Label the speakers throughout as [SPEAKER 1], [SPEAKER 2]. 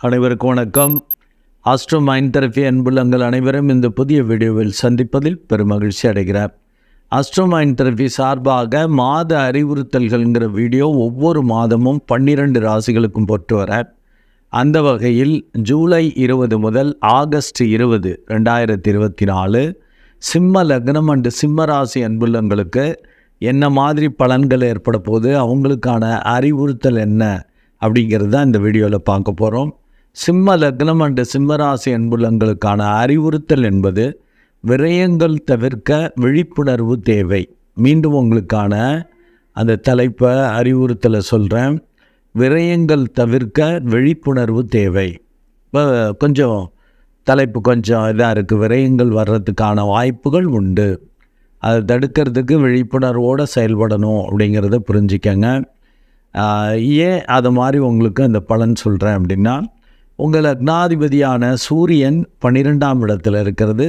[SPEAKER 1] அனைவருக்கும் வணக்கம். Astro mind therapy அன்புள்ளங்கள் அனைவரும் இந்த புதிய வீடியோவில் சந்திப்பதில் பெருமகிழ்ச்சி அடைகிறார் ஆஸ்ட்ரோ மைண்ட் தெரப்பி சார்பாக மாத அறிவுறுத்தல்கள்ங்கிற வீடியோ ஒவ்வொரு மாதமும் பன்னிரண்டு ராசிகளுக்கும் போட்டு வர அந்த வகையில் ஜூலை இருபது முதல் ஆகஸ்ட் இருபது ரெண்டாயிரத்தி இருபத்தி நாலு சிம்ம லக்னம் அண்டு சிம்ம ராசி அன்புள்ளங்களுக்கு என்ன மாதிரி பலன்கள் ஏற்பட போகுது அவங்களுக்கான அறிவுறுத்தல் என்ன அப்படிங்கிறது தான் இந்த வீடியோவில் பார்க்க போகிறோம் சிம்ம லக்னம் அண்டு சிம்மராசி அன்புலங்களுக்கான அறிவுறுத்தல் என்பது விரயங்கள் தவிர்க்க விழிப்புணர்வு தேவை. மீண்டும் உங்களுக்கான அந்த தலைப்பை அறிவுறுத்தலை சொல்கிறேன் விரயங்கள் தவிர்க்க விழிப்புணர்வு தேவை. இப்போ கொஞ்சம் தலைப்பு கொஞ்சம் இதாக இருக்குது விரயங்கள் வர்றதுக்கான வாய்ப்புகள் உண்டு. அதை தடுக்கிறதுக்கு விழிப்புணர்வோடு செயல்படணும் அப்படிங்கிறத புரிஞ்சுக்கங்க. ஏன் அது மாதிரி உங்களுக்கு அந்த பலன் சொல்கிறேன் அப்படின்னா உங்கள் லக்னாதிபதியான சூரியன் பன்னிரெண்டாம் இடத்துல இருக்கிறது.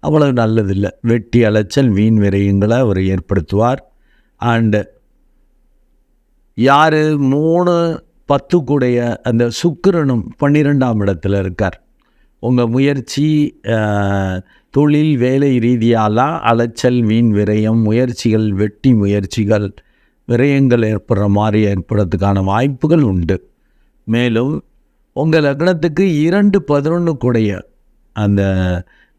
[SPEAKER 1] அவ்வளவு நல்லதில்லை. வெட்டி அலைச்சல் வீண் விரயங்களை அவர் ஏற்படுத்துவார். அண்டு யார்? மூணு பத்து கூடைய அந்த சுக்கிரனும் பன்னிரெண்டாம் இடத்துல இருக்கார். உங்கள் முயற்சி தொழில் வேலை ரீதியாலாம் அலைச்சல் வீண் விரயம் முயற்சிகள் வெட்டி முயற்சிகள் விரயங்கள் ஏற்படுற மாதிரி ஏற்படுறதுக்கான வாய்ப்புகள் உண்டு. மேலும் உங்கள் லக்னத்துக்கு இரண்டு பதினொன்று கூடைய. அந்த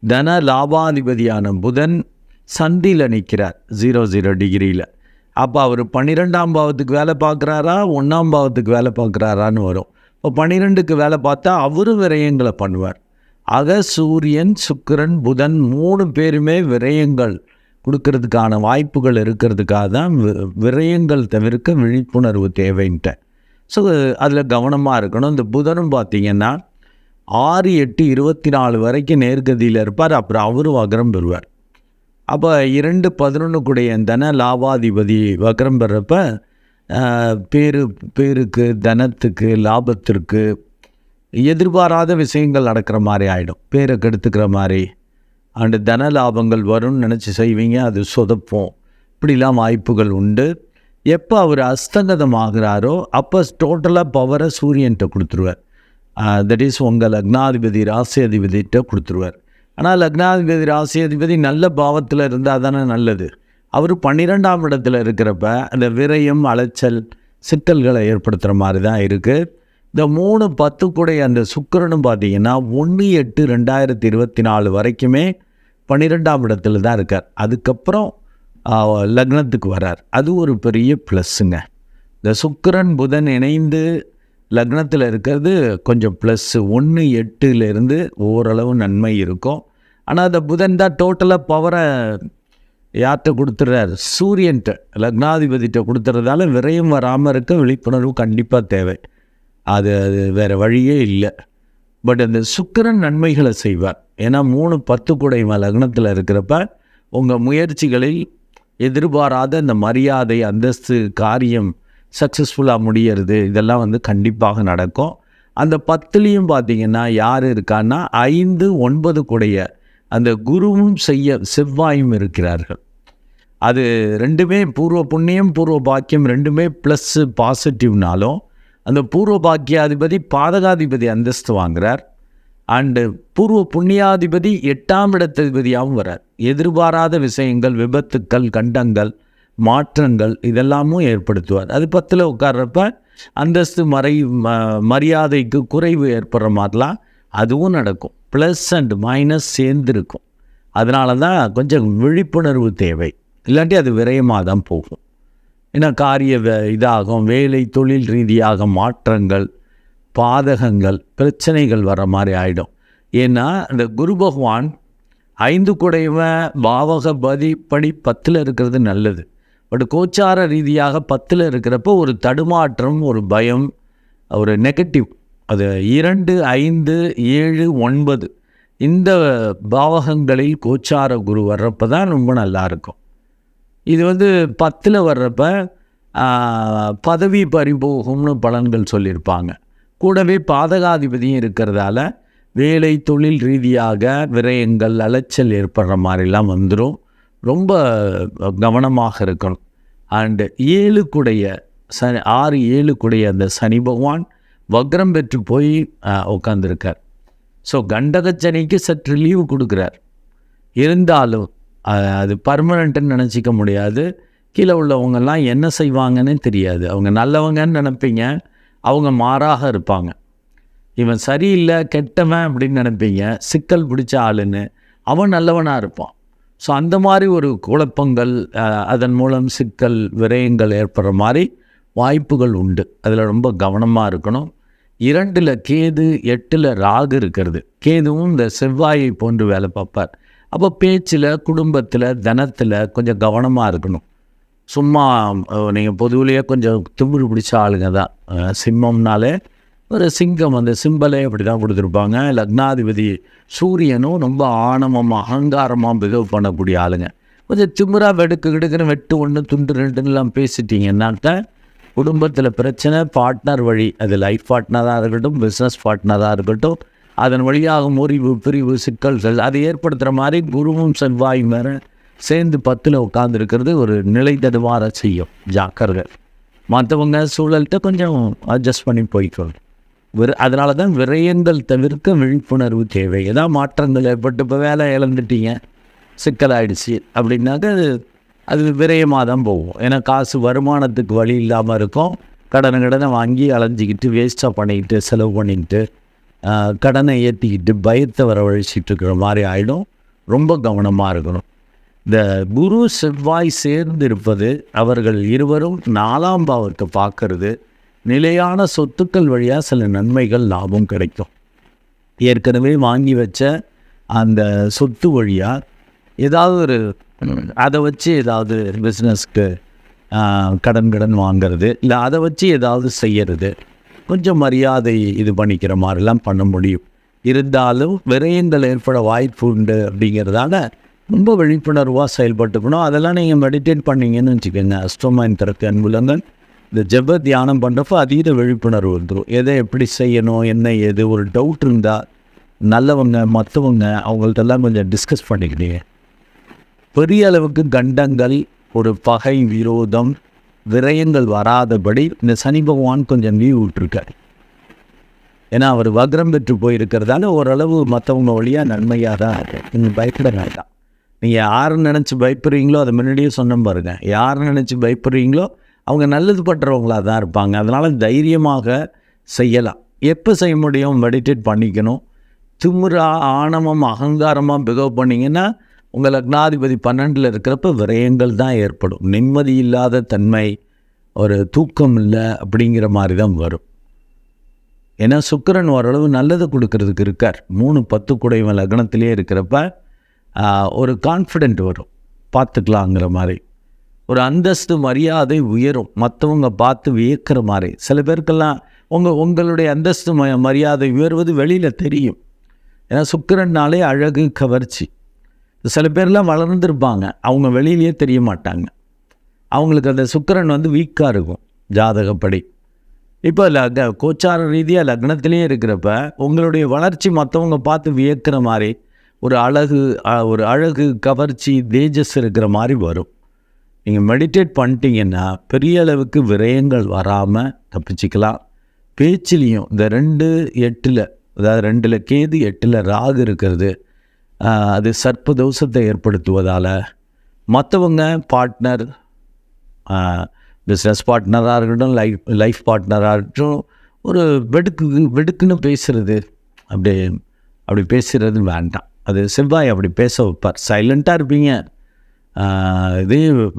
[SPEAKER 1] தன லாபாதிபதியான புதன் சந்தியில் நிற்கிறார். ஜீரோ ஜீரோ டிகிரியில். அப்போ அவர் பன்னிரெண்டாம் பாவத்துக்கு வேலை பார்க்குறாரா? ஒன்றாம் பாவத்துக்கு வேலை பார்க்குறாரான்னு வரும். இப்போ பன்னிரெண்டுக்கு வேலை பார்த்தா அவரும் விரயங்களை பண்ணுவார். அக சூரியன் சுக்கிரன் புதன் மூணு பேருமே விரயங்கள் கொடுக்கறதுக்கான வாய்ப்புகள் இருக்கிறதுக்காக தான் வி- விரயங்கள் தவிர்க்க விழிப்புணர்வு தேவைன்ட்டேன் ஸோ அதில் கவனமாக இருக்கணும். இந்த புதனும் பார்த்தீங்கன்னா ஆறு எட்டு இருபத்தி நாலு வரைக்கும் நேர்கதியில் இருப்பார். அப்புறம் அவரும் வக்ரம் பெறுவார். அப்போ இரண்டு பதினொன்றுக்குடைய தன லாபாதிபதி வக்ரம் பெறப்ப பேரு பேருக்கு தனத்துக்கு லாபத்திற்கு எதிர்பாராத விஷயங்கள் நடக்கிற மாதிரி ஆகிடும் பேரை கெடுத்துக்கிற மாதிரி. அண்டு தன லாபங்கள் வரும்னு நினச்சி செய்வீங்க. அது சொதப்போம். இப்படிலாம் வாய்ப்புகள் உண்டு. எப்போ அவர் அஸ்தங்கதம் ஆகிறாரோ அப்போ டோட்டலாக பவரை சூரியன்கிட்ட கொடுத்துருவார். தட் இஸ் உங்கள் லக்னாதிபதி ராசியாதிபதிகிட்ட கொடுத்துருவார். ஆனால் லக்னாதிபதி ராசியாதிபதி நல்ல பாவத்தில் இருந்தால் தானே நல்லது. அவர் பன்னிரெண்டாம் இடத்துல இருக்கிறப்ப அந்த விரயம் அலைச்சல் சிக்கல்களை ஏற்படுத்துகிற மாதிரி தான் இருக்குது இந்த மூணு பத்து கூட அந்த சுக்கரனும் பார்த்தீங்கன்னா ஒன்று எட்டு ரெண்டாயிரத்தி இருபத்தி நாலு வரைக்குமே பன்னிரெண்டாம் இடத்துல தான் இருக்கார். அதுக்கப்புறம் லக்னத்துக்கு வரார். அது ஒரு பெரிய ப்ளஸ்ஸுங்க. இந்த சுக்கரன் புதன் இணைந்து லக்னத்தில் இருக்கிறது கொஞ்சம் ப்ளஸ்ஸு ஒன்று எட்டுலேருந்து ஓரளவு நன்மை இருக்கும். ஆனால் அந்த புதன் தான் டோட்டலாக பவரை யார்கிட்ட கொடுத்துட்றாரு? சூரியன்ட்ட லக்னாதிபதிகிட்ட கொடுத்துறதால விரயம் வராமல் இருக்க விழிப்புணர்வு கண்டிப்பாக தேவை. அது அது வேறு வழியே இல்லை. பட் அந்த சுக்கரன் நன்மைகளை செய்வார். ஏன்னா மூணு பத்து குடைம லக்னத்தில் இருக்கிறப்ப உங்கள் முயற்சிகளில் எதிர்பாராத இந்த மரியாதை அந்தஸ்து காரியம் சக்ஸஸ்ஃபுல்லாக முடியறது இதெல்லாம் வந்து கண்டிப்பாக நடக்கும். அந்த பத்துலேயும் பார்த்தீங்கன்னா யார் இருக்கான்னா ஐந்து ஒன்பது கூடைய அந்த குருவும் செய்ய செவ்வாயும் இருக்கிறார்கள். அது ரெண்டுமே பூர்வ புண்ணியம் பூர்வ பாக்கியம் ரெண்டுமே ப்ளஸ்ஸு பாசிட்டிவ்னாலும் அந்த பூர்வ பாக்கியாதிபதி பாதகாதிபதி அந்தஸ்து வாங்குறார். அண்டு பூர்வ புண்ணியாதிபதி எட்டாம் இடத்ததிபதியாகவும் வரார். எதிர்பாராத விஷயங்கள் விபத்துக்கள் கண்டங்கள் மாற்றங்கள் இதெல்லாமும் ஏற்படுத்துவார். அது பத்தில் உட்கார்றப்ப அந்தஸ்து மறை ம மரியாதைக்கு குறைவு ஏற்படுற மாதிரிலாம் அதுவும் நடக்கும். ப்ளஸ் அண்ட் மைனஸ் சேர்ந்துருக்கும். அதனால தான் கொஞ்சம் விழிப்புணர்வு தேவை. இல்லாட்டி அது விரயமாக தான் போகும். ஏன்னா காரிய வே- இதாகும் வேலை தொழில் ரீதியாக மாற்றங்கள் பாதகங்கள் பிரச்சனைகள் வர மாதிரி ஆகிடும் ஏன்னா இந்த குரு பகவான் ஐந்து குடைவன் பாவக பதி படி பத்தில் இருக்கிறது நல்லது. பட் கோச்சார ரீதியாக பத்தில் இருக்கிறப்போ ஒரு தடுமாற்றம் ஒரு பயம் ஒரு நெகட்டிவ் அது இரண்டு ஐந்து ஏழு ஒன்பது. இந்த பாவகங்களில் கோச்சார குரு வர்றப்போ தான் ரொம்ப நல்லா இருக்கும். இது வந்து பத்தில் வர்றப்ப பதவி பறிபோகும்னு பலன்கள் சொல்லியிருப்பாங்க. கூடவே பாதகாதிபதியும் இருக்கிறதால வேலை தொழில் ரீதியாக விரயங்கள் அலைச்சல் ஏற்படுற மாதிரிலாம் வந்துடும் ரொம்ப கவனமாக இருக்கணும். அண்டு ஏழுக்குடைய சனி ஆறு ஏழுக்குடைய அந்த சனி பகவான் வக்ரம் பெற்று போய் உட்காந்துருக்கார் ஸோ கண்டகச்சனிக்கு சற்று லீவு கொடுக்குறார். இருந்தாலும் அது பர்மனண்ட்டுன்னு நினச்சிக்க முடியாது. கீழே உள்ளவங்கெல்லாம் என்ன செய்வாங்கன்னு தெரியாது. அவங்க நல்லவங்கன்னு நினப்பீங்க. அவங்க மாறாக இருப்பாங்க. இவன் சரியில்லை கெட்டவன் அப்படின்னு நினைப்பீங்க சிக்கல் பிடிச்ச ஆளுன்னு அவன் நல்லவனாக இருப்பான். ஸோ அந்த மாதிரி ஒரு குழப்பங்கள் அதன் மூலம் சிக்கல் விரயங்கள் ஏற்படுற மாதிரி வாய்ப்புகள் உண்டு. அதில் ரொம்ப கவனமாக இருக்கணும். இரண்டில் கேது எட்டில் ராகு இருக்கிறது. கேதுவும் இந்த செவ்வாயை போன்று வேலை பார்ப்பார். அப்போ பேச்சில் குடும்பத்தில் தனத்தில் கொஞ்சம் கவனமாக இருக்கணும். சும்மா நீங்கள் பொதுவிலேயே கொஞ்சம் திமிரு பிடிச்ச ஆளுங்க தான். சிம்மம்னாலே ஒரு சிங்கம் அந்த சிம்பலே அப்படி தான் கொடுத்துருப்பாங்க. லக்னாதிபதி சூரியனும் ரொம்ப ஆணவமாக அகங்காரமாக பிகவ் பண்ணக்கூடிய ஆளுங்க. கொஞ்சம் திமிராக வெடுக்கு கிடுக்குன்னு வெட்டு ஒன்று துண்டு ரெண்டுன்னெலாம் பேசிட்டீங்கன்னாக்கா குடும்பத்தில் பிரச்சனை பார்ட்னர் வழி. அது லைஃப் பார்ட்னராக இருக்கட்டும் பிஸ்னஸ் பார்ட்னராக இருக்கட்டும். அதன் வழியாக முறிவு பிரிவு சிக்கல்கள் அதை ஏற்படுத்துகிற மாதிரி குருவும் செவ்வாயும் வேறு சேர்ந்து பத்தில் உட்காந்துருக்கிறது ஒரு நிலை தடுமாற செய்யும். ஜாக்கர்கள் மற்றவங்க சூழல்கிட்ட கொஞ்சம் அட்ஜஸ்ட் பண்ணி போய்க்கணும் விர அதனால தான் விரயங்கள் தவிர்க்க விழிப்புணர்வு தேவை. ஏதாவது மாற்றங்கள் ஏற்பட்டு இப்போ வேலை இழந்துட்டீங்க சிக்கலாயிடுச்சு அப்படின்னாக்க அது அது விரயமாக தான் போகும். ஏன்னா காசு வருமானத்துக்கு வழி இல்லாமல் இருக்கும். கடனை கடனை வாங்கி அலைஞ்சிக்கிட்டு வேஸ்ட்டாக பண்ணிக்கிட்டு செலவு பண்ணிக்கிட்டு கடனை ஏற்றிக்கிட்டு பயத்தை வரவழைச்சிட்டு இருக்கிற மாதிரி ஆகிடும் ரொம்ப கவனமாக இருக்கணும். இந்த குரு செவ்வாய் சேர்ந்து இருப்பது அவர்கள் இருவரும் நாலாம் பாவத்தை பார்க்கறது நிலையான சொத்துக்கள் வழியாக சில நன்மைகள் லாபம் கிடைக்கும். ஏற்கனவே வாங்கி வச்ச அந்த சொத்து வழியாக ஏதாவது ஒரு அதை வச்சு ஏதாவது பிஸ்னஸ்க்கு கடன் கடன் வாங்கிறது இல்லை அதை வச்சு ஏதாவது செய்கிறது கொஞ்சம் மரியாதை இது பண்ணிக்கிற மாதிரிலாம் பண்ண முடியும். இருந்தாலும் விரயங்கள் ஏற்பட வாய்ப்பு உண்டு அப்படிங்கிறதால ரொம்ப விழிப்புணர்வாக செயல்பட்டுக்கணும் அதெல்லாம் நீங்கள் மெடிடேட் பண்ணீங்கன்னு வச்சுக்கோங்க. அஸ்டோமைன் திறக்க அன்புலங்கள் இந்த ஜெப தியானம் பண்ணுறப்போ அதீத விழிப்புணர்வு வந்துடும் எதை எப்படி செய்யணும்? என்ன ஏது? ஒரு டவுட் இருந்தால் நல்லவங்க மற்றவங்க அவங்கள்ட்டெல்லாம் கொஞ்சம் டிஸ்கஸ் பண்ணிக்கிட்டீங்க பெரிய அளவுக்கு கண்டங்கள் ஒரு பகை விரோதம் விரயங்கள் வராதபடி இந்த சனி பகவான் கொஞ்சம் லீவ் விட்டுருக்காரு. ஏன்னா அவர் வக்ரம் பெற்று போயிருக்கிறதால ஓரளவு மற்றவங்க வழியாக நன்மையாக தான் இருக்கு. நீங்கள் பயப்பட வேண்டாம். நீங்கள் யாரை நினச்சி பயப்படுறீங்களோ அதை முன்னாடியே சொன்ன பாருங்க. யாரை நினச்சி பயப்படுறீங்களோ அவங்க நல்லது பண்ணுறவங்களாக தான் இருப்பாங்க. அதனால் தைரியமாக செய்யலாம். எப்போ செய்ய முடியும்? மெடிடேட் பண்ணிக்கணும். திமுறா ஆணவம் அகங்காரமாக பிகவ் பண்ணிங்கன்னா உங்கள் லக்னாதிபதி பன்னெண்டில் இருக்கிறப்ப விரயங்கள் தான் ஏற்படும். நிம்மதி இல்லாத தன்மை ஒரு தூக்கம் இல்லை அப்படிங்கிற மாதிரி தான் வரும். ஏன்னா சுக்கரன் ஓரளவு நல்லது கொடுக்கறதுக்கு இருக்கார். மூணு பத்து குடைவன் லக்னத்திலே இருக்கிறப்ப ஒரு கான்ஃபிடென்ட் வரும். பார்த்துக்கலாங்கிற மாதிரி. ஒரு அந்தஸ்து மரியாதை உயரும். மற்றவங்க பார்த்து வியக்கிற மாதிரி. சில பேருக்கெல்லாம் உங்கள் உங்களுடைய அந்தஸ்து ம மரியாதை உயர்வது வெளியில் தெரியும். ஏன்னா சுக்கிரன்னாலே அழகு கவர்ச்சி. சில பேர்லாம் வளர்ந்துருப்பாங்க. அவங்க வெளியிலேயே தெரிய மாட்டாங்க. அவங்களுக்கு அந்த சுக்கிரன் வந்து வீக்காக இருக்கும் ஜாதகப்படி. இப்போ லக கோச்சார ரீதியாக லக்னத்திலேயே இருக்கிறப்ப உங்களுடைய வளர்ச்சி மற்றவங்க பார்த்து வியக்கிற மாதிரி ஒரு அழகு ஒரு அழகு கவர்ச்சி தேஜஸ் இருக்கிற மாதிரி வரும். நீங்கள் மெடிடேட் பண்ணிட்டீங்கன்னா பெரிய அளவுக்கு விரயங்கள் வராமல் தப்பிச்சிக்கலாம். பேச்சிலையும் இந்த ரெண்டு எட்டில் அதாவது ரெண்டில் கேது எட்டில் ராகு இருக்கிறது அது சர்ப்ப தோஷத்தை ஏற்படுத்துவதால் மற்றவங்க பார்ட்னர் பிஸ்னஸ் பார்ட்னராக இருக்கட்டும் லைஃப் லைஃப் பார்ட்னராக இருக்கட்டும் ஒரு வெடுக்கு வெடுக்குன்னு பேசுகிறது அப்படி அப்படி பேசுகிறது வேண்டாம். அது செவ்வாய் அப்படி பேச வைப்பார். சைலண்ட்டாக இருப்பீங்க. ஆஹ் இதே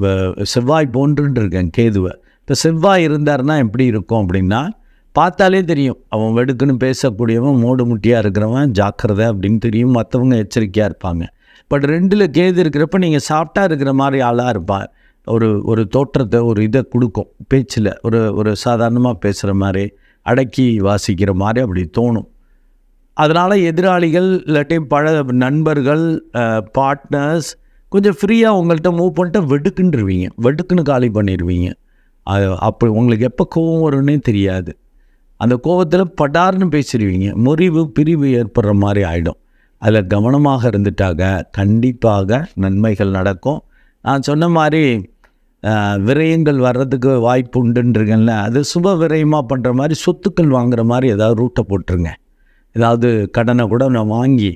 [SPEAKER 1] செவ்வாய் போன்றுன்னு இருக்கேன் கேதுவை. இப்போ செவ்வாய் இருந்தாருன்னா எப்படி இருக்கும் அப்படின்னா பார்த்தாலே தெரியும். அவன் வெடுக்குன்னு பேசக்கூடியவன் மூடு முட்டியாக இருக்கிறவன் ஜாக்கிரதை அப்படின்னு தெரியும். மற்றவங்க எச்சரிக்கையாக இருப்பாங்க. பட் ரெண்டில் கேது இருக்கிறப்ப நீங்கள் சாப்பிட்டா இருக்கிற மாதிரி ஆளாக இருப்பார் ஒரு ஒரு தோற்றத்தை ஒரு இதை கொடுக்கும். பேச்சில் ஒரு ஒரு சாதாரணமாக பேசுகிற மாதிரி அடக்கி வாசிக்கிற மாதிரி அப்படி தோணும். அதனால் எதிராளிகள் இல்லாட்டி பழ நண்பர்கள் பார்ட்னர்ஸ் கொஞ்சம் ஃப்ரீயாக உங்கள்கிட்ட மூவ் பண்ணிட்டு வெடுக்குன்றுவீங்க. வெடுக்குன்னு காலி பண்ணிடுவீங்க அது அப்போ உங்களுக்கு எப்போ கோவம் வரும்னே தெரியாது. அந்த கோவத்தில் படார்னு பேசிடுவீங்க முறிவு பிரிவு ஏற்படுற மாதிரி ஆகிடும் அதில் கவனமாக இருந்துட்டாக கண்டிப்பாக நன்மைகள் நடக்கும். நான் சொன்ன மாதிரி விரயங்கள் வர்றதுக்கு வாய்ப்பு உண்டுன்றீங்கல்ல அது சுப விரயமாக பண்ணுற மாதிரி சொத்துக்கள் வாங்குற மாதிரி ஏதாவது ரூட்டை போட்டுருங்க. ஏதாவது கடனை கூட நான் வாங்கி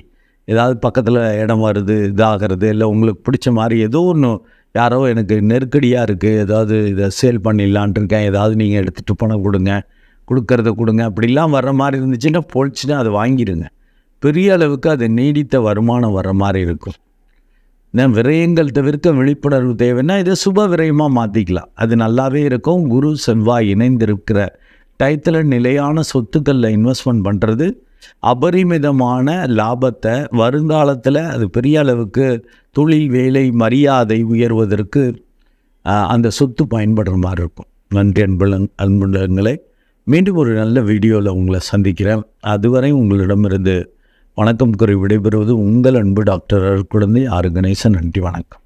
[SPEAKER 1] ஏதாவது பக்கத்தில் இடம் வருது இதாகிறது இல்லை உங்களுக்கு பிடிச்ச மாதிரி ஏதோ ஒன்று யாரோ எனக்கு நெருக்கடியாக இருக்குது ஏதாவது இதை சேல் பண்ணிடலான்ட்டு இருக்கேன் ஏதாவது நீங்கள் எடுத்துகிட்டு பணம் கொடுங்க கொடுக்கறத கொடுங்க அப்படிலாம் வர்ற மாதிரி இருந்துச்சுன்னா பொழிச்சுன்னா அதை வாங்கிடுங்க. பெரிய அளவுக்கு அது நீடித்த வருமானம் வர்ற மாதிரி இருக்கும். நான் விரயங்கள் தவிர்க்க விழிப்புணர்வு தேவைன்னா இதை சுப விரயமாக மாற்றிக்கலாம் அது நல்லாவே இருக்கும். குரு செவ்வாய் இணைந்திருக்கிற டயத்தில் நிலையான சொத்துக்களில் இன்வெஸ்ட்மெண்ட் பண்ணுறது அபரிமிதமான லாபத்தை வருங்காலத்தில் அது பெரிய அளவுக்கு தொழில் வேலை மரியாதை உயர்வதற்கு அந்த சொத்து பயன்படுற மாதிரி இருக்கும். நன்றி அன்புலன் அன்புலங்களை மீண்டும் ஒரு நல்ல வீடியோவில் உங்களை சந்திக்கிறேன். அதுவரை உங்களிடமிருந்து வணக்கம் கூறி விடைபெறுவது உங்கள் அன்பு டாக்டர் குழந்தை ஆறு கணேசன். நன்றி வணக்கம்.